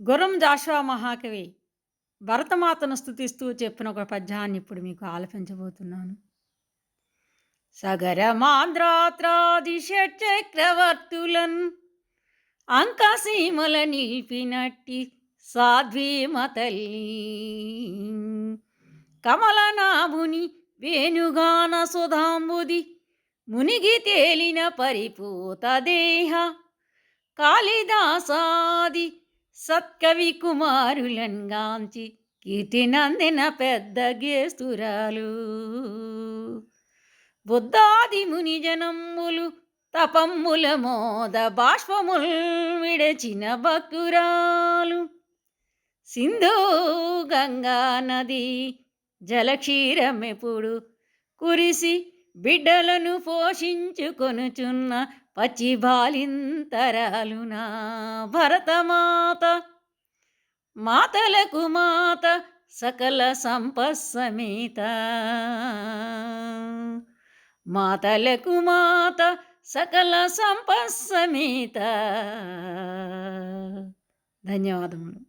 గురం జాషువా మహాకవి భరతమాతను స్థుతిస్తూ చెప్పిన ఒక పద్యాన్ని ఇప్పుడు మీకు ఆలపించబోతున్నాను. సగరమాంధ్రాత్రాది షట్చక్రవర్తులన్ అంకసీమల నిలిపినట్టి సాధ్వీమ తల్లి కమలనాభుని వేణుగాన సుధాంబుది మునిగి తేలిన పరిపూత దేహ కాళిదాసాది సత్కవి కుమారులన్గాంచి కీర్తి నందిన పెద్ద గేస్తురాలు. బుద్ధాది ముని జనమ్ములు తపమ్ముల మోద బాష్పముల్ విడచిన భక్తురాలు సింధు గంగా నది జలక్షీరమెప్పుడు కురిసి బిడ్డలను పోషించుకొనుచున్న పచ్చి బాలింతరాలునా భరతమాత మాతలకు మాత సకల సంపస్సమేత మాతలకు మాత సకల సంపస్సమేత ధన్యవాదములు.